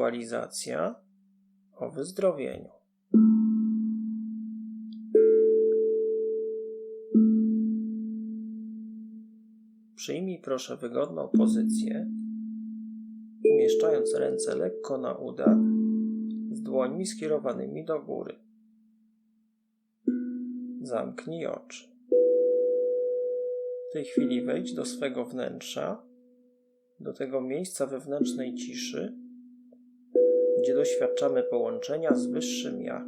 Wizualizacja o wyzdrowieniu. Przyjmij proszę wygodną pozycję, umieszczając ręce lekko na udach, z dłońmi skierowanymi do góry. Zamknij oczy. W tej chwili wejdź do swego wnętrza, do tego miejsca wewnętrznej ciszy, gdzie doświadczamy połączenia z Wyższym Ja.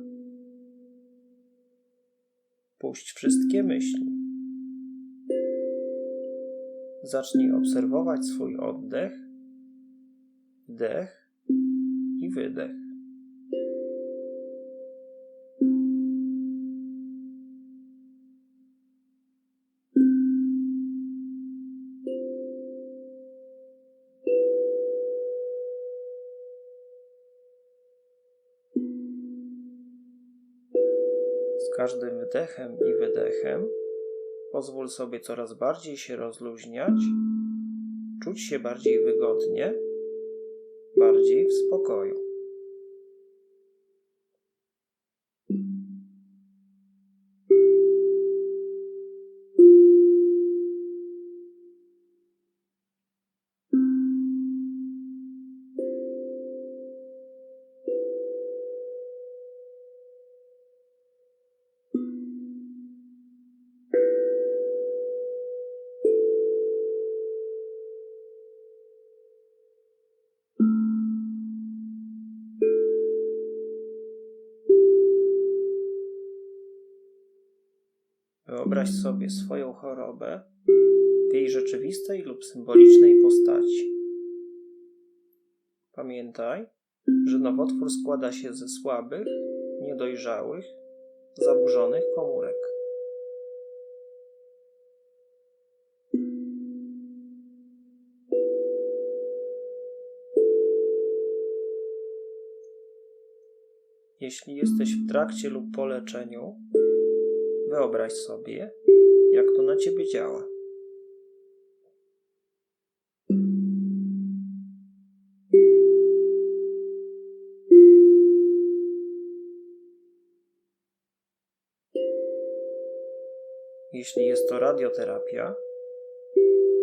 Puść wszystkie myśli. Zacznij obserwować swój oddech, wdech i wydech. Każdym wdechem i wydechem pozwól sobie coraz bardziej się rozluźniać, czuć się bardziej wygodnie, bardziej w spokoju. Wyobraź sobie swoją chorobę w jej rzeczywistej lub symbolicznej postaci. Pamiętaj, że nowotwór składa się ze słabych, niedojrzałych, zaburzonych komórek. Jeśli jesteś w trakcie lub po leczeniu, wyobraź sobie, jak to na ciebie działa. Jeśli jest to radioterapia,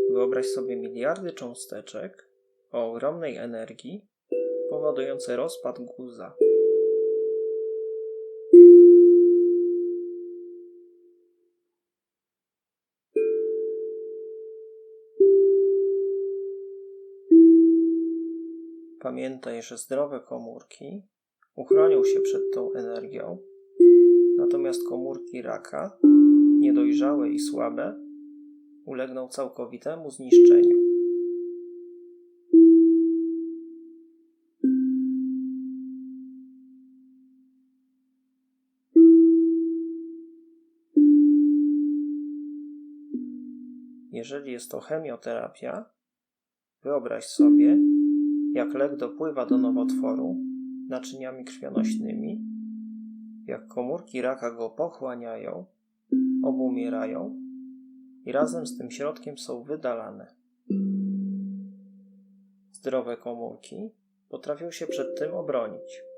wyobraź sobie miliardy cząsteczek o ogromnej energii powodujące rozpad guza. Pamiętaj, że zdrowe komórki uchronią się przed tą energią, natomiast komórki raka, niedojrzałe i słabe, ulegną całkowitemu zniszczeniu. Jeżeli jest to chemioterapia, wyobraź sobie, jak lek dopływa do nowotworu naczyniami krwionośnymi, jak komórki raka go pochłaniają, obumierają i razem z tym środkiem są wydalane. Zdrowe komórki potrafią się przed tym obronić.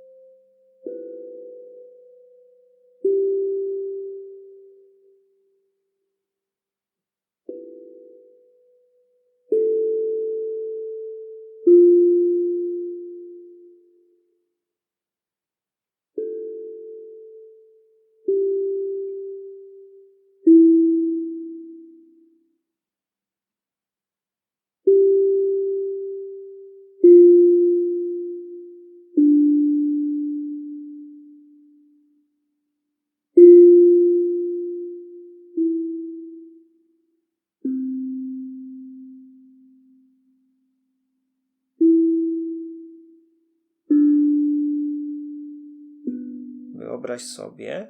Wyobraź sobie,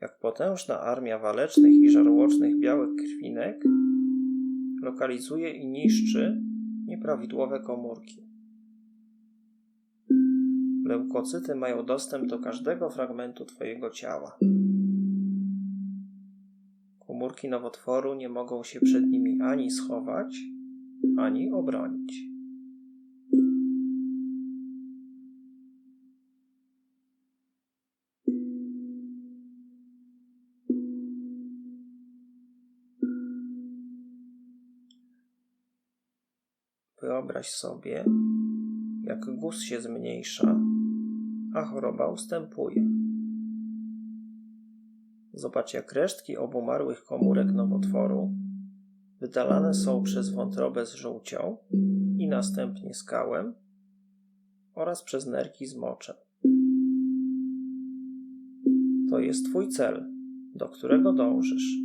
jak potężna armia walecznych i żarłocznych białych krwinek lokalizuje i niszczy nieprawidłowe komórki. Leukocyty mają dostęp do każdego fragmentu Twojego ciała. Komórki nowotworu nie mogą się przed nimi ani schować, ani obronić. Wyobraź sobie, jak guz się zmniejsza, a choroba ustępuje. Zobacz, jak resztki obumarłych komórek nowotworu wydalane są przez wątrobę z żółcią i następnie skałem oraz przez nerki z moczem. To jest Twój cel, do którego dążysz.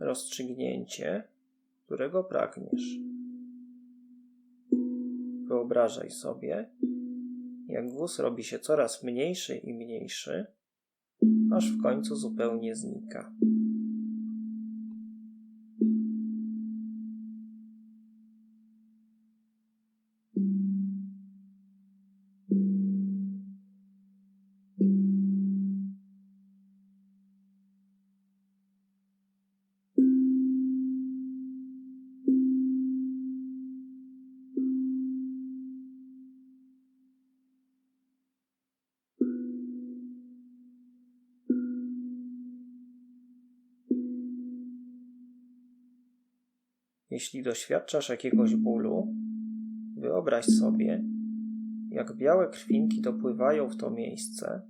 Rozstrzygnięcie, którego pragniesz. Wyobrażaj sobie, jak guz robi się coraz mniejszy i mniejszy, aż w końcu zupełnie znika. Jeśli doświadczasz jakiegoś bólu, wyobraź sobie, jak białe krwinki dopływają w to miejsce,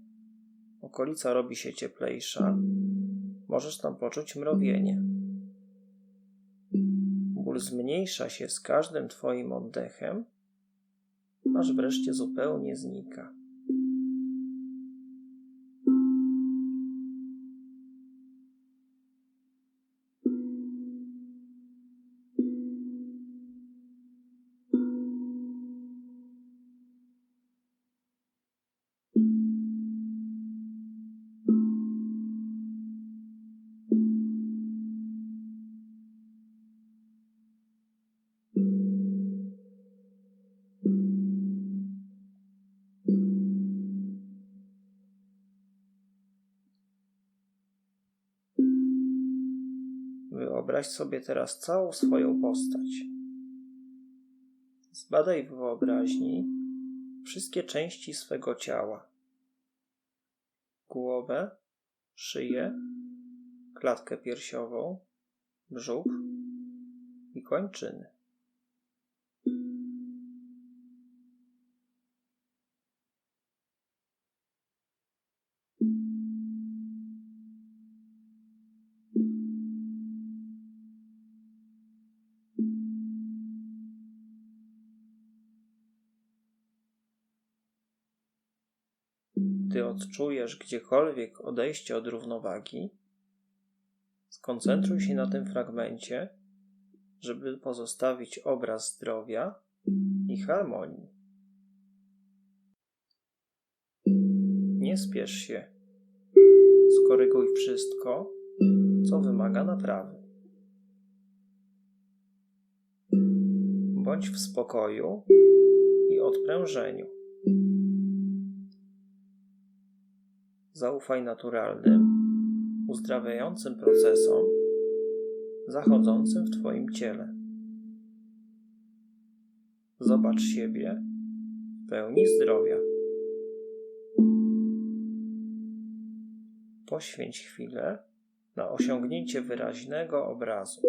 okolica robi się cieplejsza, możesz tam poczuć mrowienie. Ból zmniejsza się z każdym Twoim oddechem, aż wreszcie zupełnie znika. Wyobraź sobie teraz całą swoją postać. Zbadaj w wyobraźni wszystkie części swego ciała: głowę, szyję, klatkę piersiową, brzuch i kończyny. Gdy odczujesz gdziekolwiek odejście od równowagi, skoncentruj się na tym fragmencie, żeby pozostawić obraz zdrowia i harmonii. Nie spiesz się. Skoryguj wszystko, co wymaga naprawy. Bądź w spokoju i odprężeniu. Zaufaj naturalnym, uzdrawiającym procesom zachodzącym w Twoim ciele. Zobacz siebie w pełni zdrowia. Poświęć chwilę na osiągnięcie wyraźnego obrazu.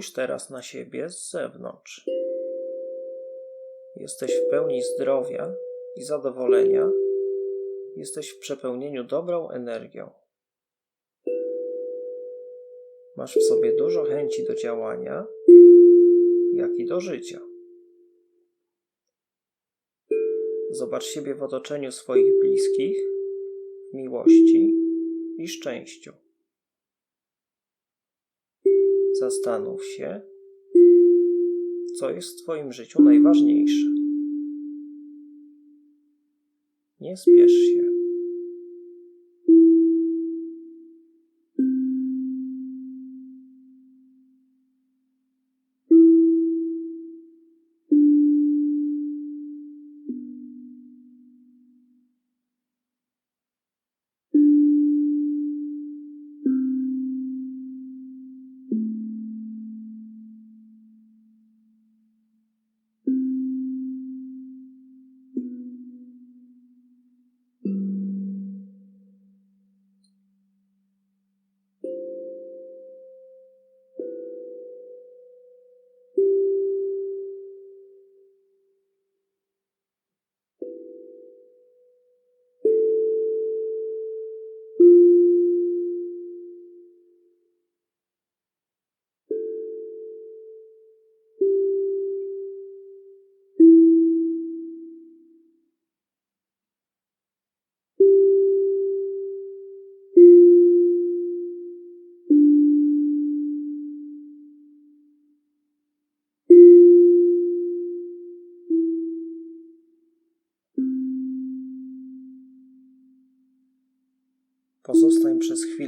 Spójrz teraz na siebie z zewnątrz. Jesteś w pełni zdrowia i zadowolenia. Jesteś w przepełnieniu dobrą energią. Masz w sobie dużo chęci do działania, jak i do życia. Zobacz siebie w otoczeniu swoich bliskich, miłości i szczęściu. Zastanów się, co jest w Twoim życiu najważniejsze. Nie spiesz się.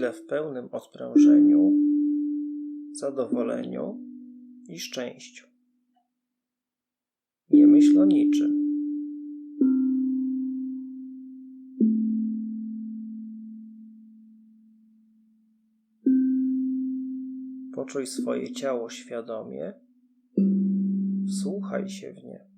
Chwilę w pełnym odprężeniu, zadowoleniu i szczęściu. Nie myśl o niczym. Poczuj swoje ciało świadomie, wsłuchaj się w nie.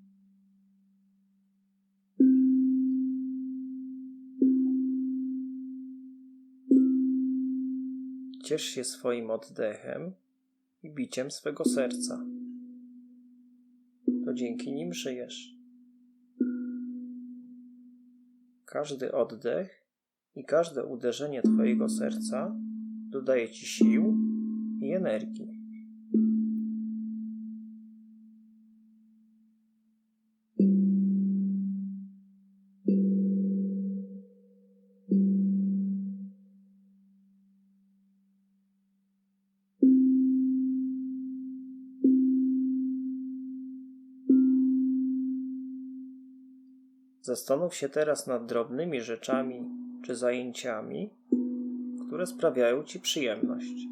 Ciesz się swoim oddechem i biciem swego serca. To dzięki nim żyjesz. Każdy oddech i każde uderzenie Twojego serca dodaje Ci sił i energii. Zastanów się teraz nad drobnymi rzeczami czy zajęciami, które sprawiają Ci przyjemność.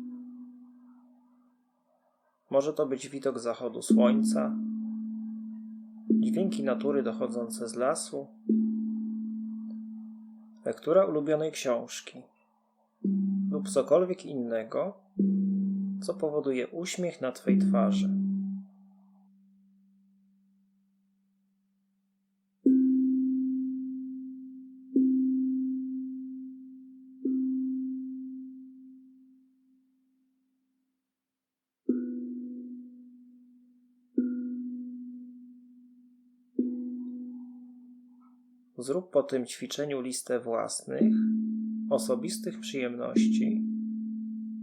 Może to być widok zachodu słońca, dźwięki natury dochodzące z lasu, lektura ulubionej książki lub cokolwiek innego, co powoduje uśmiech na Twej twarzy. Zrób po tym ćwiczeniu listę własnych, osobistych przyjemności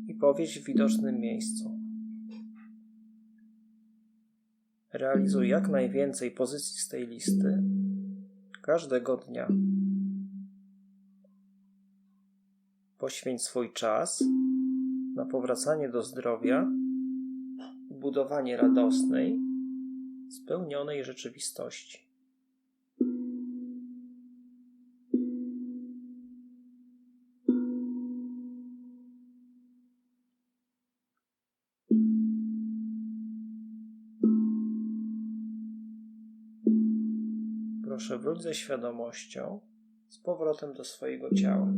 i powieś w widocznym miejscu. Realizuj jak najwięcej pozycji z tej listy każdego dnia. Poświęć swój czas na powracanie do zdrowia i budowanie radosnej, spełnionej rzeczywistości. Proszę wróć ze świadomością z powrotem do swojego ciała.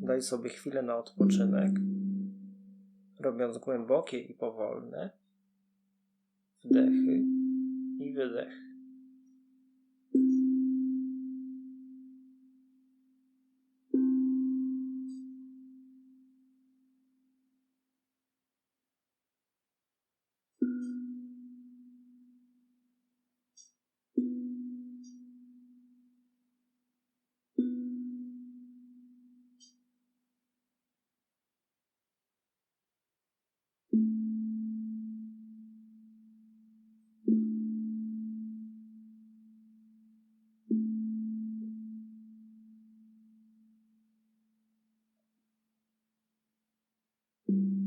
Daj sobie chwilę na odpoczynek, robiąc głębokie i powolne wdechy i wydechy.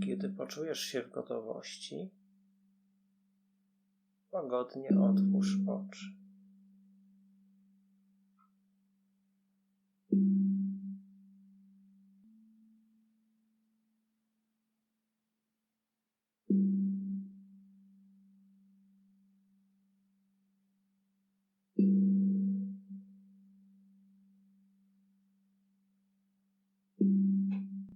Kiedy poczujesz się w gotowości, łagodnie otwórz oczy.